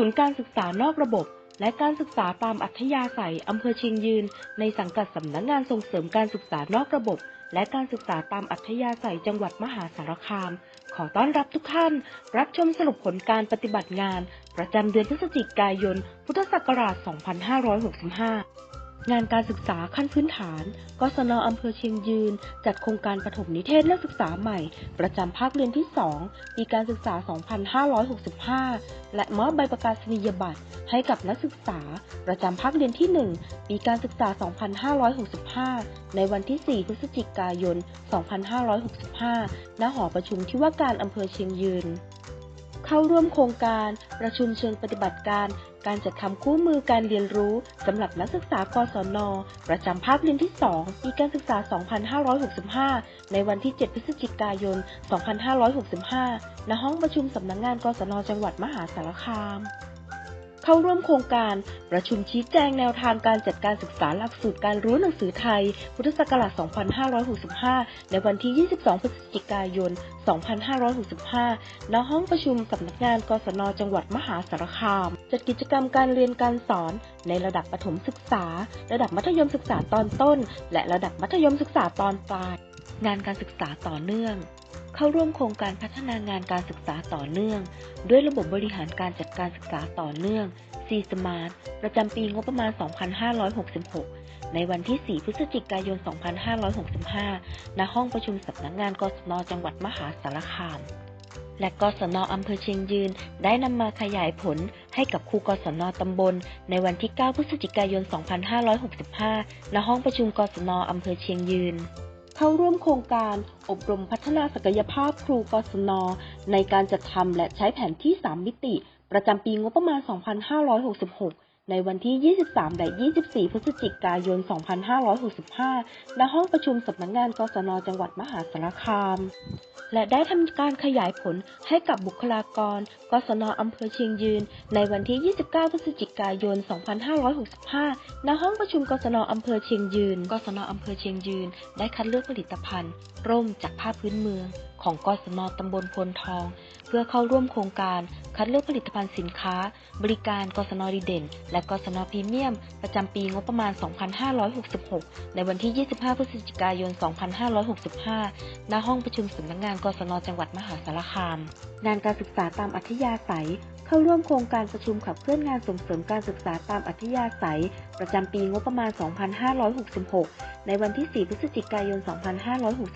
ศูนย์การศึกษานอกระบบ และการศึกษาตามอัธยาศัยอำเภอเชียงยืน ในสังกัดสำนักงานส่งเสริมการศึกษานอกระบบ และการศึกษาตามอัธยาศัยจังหวัดมหาสารคาม ขอต้อนรับทุกท่าน รับชมสรุปผลการปฏิบัติงาน ประจำเดือนพฤศจิกายน พุทธศักราช 2565 งานการศึกษาขั้นพื้นฐาน กศนอำเภอเชียงยืน จัดโครงการปฐมนิเทศนักศึกษาใหม่ ประจำภาคเรียนที่ 2 ปีการศึกษา 2565 และมอบใบประกาศนียบัตรให้กับนักศึกษา ประจำภาคเรียนที่ 1 ปีการศึกษา 2565 ในวันที่ 4 พฤศจิกายน 2565 ณ หอประชุมที่ว่าการอำเภอเชียงยืน เข้าร่วมโครงการประชุมเชิงปฏิบัติการ การจัดทำคู่มือการเรียนรู้สำหรับนักศึกษากศน ประจำภาคเรียนที่ 2 ปีการศึกษา 2565 ในวันที่ 7 พฤศจิกายน 2565 ณ ห้องประชุมสำนักงงานกศน จังหวัดมหาสารคาม เข้าร่วมโครงการ ประชุมชี้แจงแนวทางการจัดการศึกษาหลักสูตรการรู้หนังสือไทย พุทธศักราช 2565 ในวันที่ 22 พฤศจิกายน 2565 ณ ห้องประชุมสำนักงานกศน จังหวัดมหาสารคาม จัดกิจกรรมการเรียนการสอนในระดับประถมศึกษา ระดับมัธยมศึกษาตอนต้น และระดับมัธยมศึกษาตอนปลาย งานการศึกษาต่อเนื่อง เข้าร่วมโครงการพัฒนางานการศึกษาต่อเนื่อง ด้วยระบบบริหารการจัดการศึกษาต่อเนื่อง C Smart ประจำปีงบประมาณ 2566 ในวันที่ 4 พฤศจิกายน 2565 ณ ห้องประชุมสำนักงานกศนจังหวัดมหาสารคาม และกศนอำเภอเชียงยืน ได้นำมาขยายผลให้กับครูกศนตำบล ในวันที่ 9 พฤศจิกายน 2565 ณ ห้องประชุมกศนอำเภอเชียงยืน เข้าร่วมโครงการอบรมพัฒนาศักยภาพครูกศน ในการจัดทำและใช้แผนที่ 3 มิติ ประจำปีงบประมาณ 2566 ในวันที่ 23 และ 24 พฤศจิกายน 2565 ณ ห้องประชุมสำนักงานกศน จังหวัดมหาสารคาม และได้ทำการขยายผลให้กับบุคลากร กศนอำเภอเชียงยืน ในวันที่ 29 พฤศจิกายน 2565 ณ ห้องประชุมกศนอำเภอเชียงยืน กศนอำเภอเชียงยืน ได้คัดเลือกผลิตภัณฑ์ ร่มจากผ้าพื้นเมือง ของกศนตำบลพลทอง เพื่อเข้าร่วมโครงการคัดเลือกผลิตภัณฑ์สินค้า บริการกศนดีเด่น และกศนพรีเมียม ประจำปีงบประมาณ 2566 ในวันที่ 25 พฤศจิกายน 2565 ณ ห้องประชุมสำนักงานกศนจังหวัดมหาสารคาม งานการศึกษาตามอัธยาศัย เข้าร่วมโครงการประชุมขับเคลื่อนงานส่งเสริมการศึกษาตามอัธยาศัย ประจำปีงบประมาณ 2566 ในวันที่ 4 พฤศจิกายน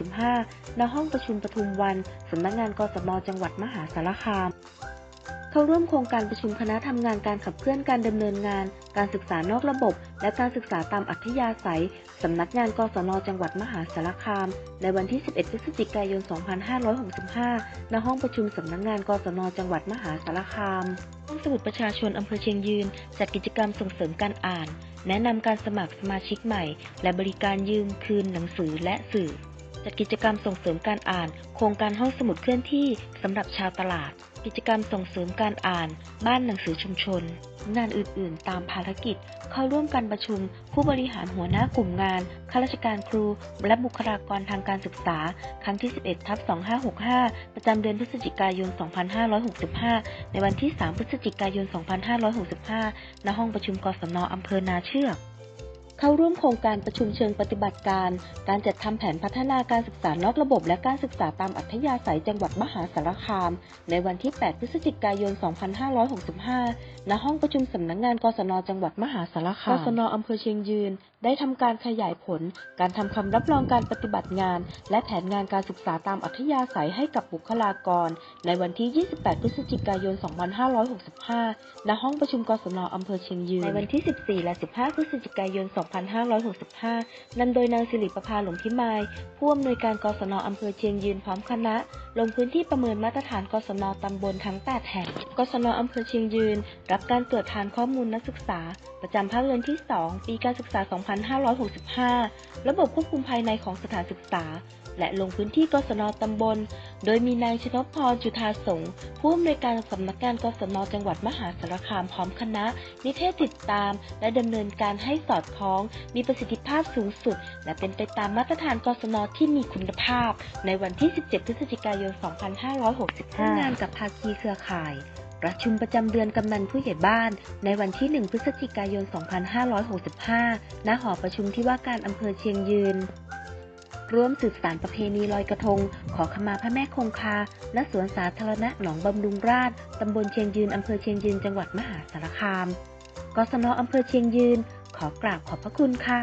2565 ณ ห้องประชุมปทุมวัน สำนักงานกศนจังหวัดมหาสารคาม เข้าร่วมโครงการประชุมคณะทำงานการขับเคลื่อนการดำเนินงาน การศึกษานอกระบบ และการศึกษาตามอัธยาศัยสำนักงานกศนจังหวัดมหาสารคาม ในวันที่ 11 พฤศจิกายน 2565 ณ ห้องประชุมสำนักงานกศนจังหวัดมหาสารคาม ห้องสมุดประชาชนอำเภอเชียงยืน จัดกิจกรรมส่งเสริมการอ่าน แนะนำการสมัครสมาชิกใหม่ และบริการยืมคืนหนังสือและสื่อ จัดกิจกรรมส่งเสริมการอ่าน โครงการห้องสมุดเคลื่อนที่สำหรับชาวตลาด กิจกรรมส่งเสริมการอ่าน บ้านหนังสือชุมชน งานอื่น ๆ ตามภารกิจ เข้าร่วมการประชุม ผู้บริหารหัวหน้ากลุ่มงานข้าราชการครู และบุคลากรทางการศึกษา ครั้งที่ 11ทับ2565 ประจำเดือนพฤศจิกายน 2565 ในวันที่ 3 พฤศจิกายน 2565 ณ ห้องประชุมกศนอำเภอนาเชือก เข้าร่วมโครงการประชุมเชิงปฏิบัติการ การจัดทำแผนพัฒนาการศึกษานอกระบบ และการศึกษาตามอัธยาศัยจังหวัดมหาสารคาม ในวันที่ 8 พฤศจิกายน 2565 ณ ห้องประชุมสำนักงานกศนจังหวัดมหาสารคาม กศนอำเภอเชียงยืน ได้ทำการขยายผล การทำคำรับรองการปฏิบัติงาน และแผนงานการศึกษาตามอัธยาศัยให้กับบุคลากร ในวันที่ 28 พฤศจิกายน 2565 ณ ห้องประชุมกศนอำเภอเชียงยืน ในวันที่ 14 และ 15 พฤศจิกายน2565 นำโดยนางสิริประภาหลงพิมายผู้อำนวยการกศนอำเภอเชียงยืนพร้อมคณะ ลงพื้นที่ประเมินมาตรฐานกศนตำบลทั้ง 8 แห่ง กศนอำเภอเชียงยืน รับการตรวจทานข้อมูลนักศึกษา ประจำภาคเรียนที่ 2 ปีการศึกษา 2565 ระบบควบคุมภายในของสถานศึกษา และลงพื้นที่กศนตำบล โดยมีนายชนกพรจุธาสงฆ์ผู้อำนวยการสำนักงานกศนจังหวัดมหาสารคามพร้อมคณะ นิเทศติดตาม และดำเนินการให้สอดคล้องมีประสิทธิภาพสูงสุด และเป็นไปตามมาตรฐานกศนที่มีคุณภาพ ในวันที่ 17 พฤศจิกายน 2565งานกับภาคีเครือข่ายประชุมประจำเดือนกำนันผู้ใหญ่บ้าน ในวันที่ 1 พฤศจิกายน 2565 ณ หอประชุมที่ว่าการอำเภอเชียงยืน ร่วมสืบสารประเพณีลอยกระทง ขอขมาพระแม่คงคา และสวนสาธารณะหนองบำรุงราษฎร์ตำบลเชียงยืนอำเภอเชียงยืน จังหวัดมหาสารคาม กศนอำเภอเชียงยืน ขอกราบขอบพระคุณค่ะ